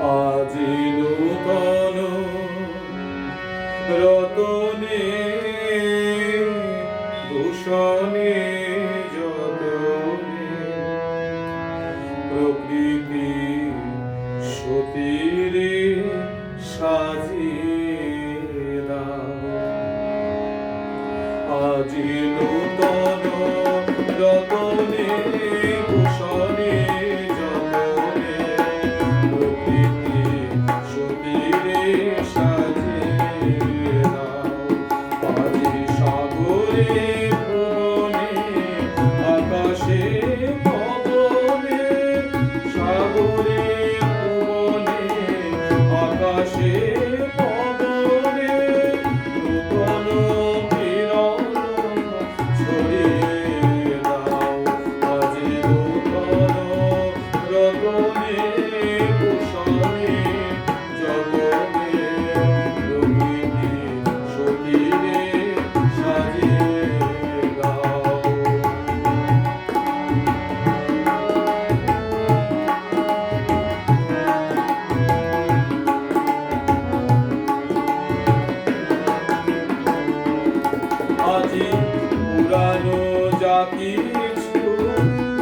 আজি নূতন রতনে ভূষণে প্রকৃতি সতীরে আজি নূতন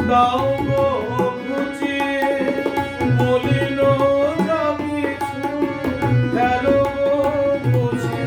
দাও খুঁজে মলিন যা কিছু গো বুঝে।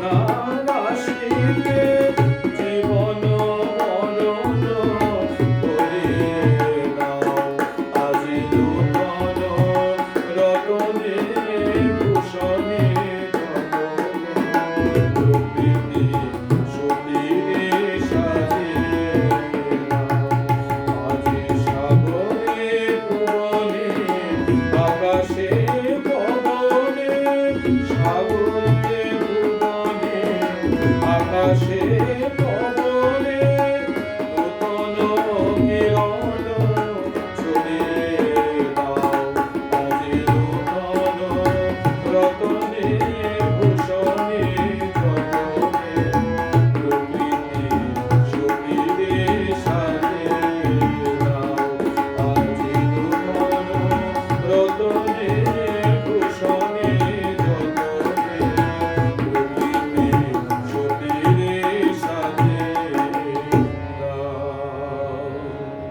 나 রে প্রভু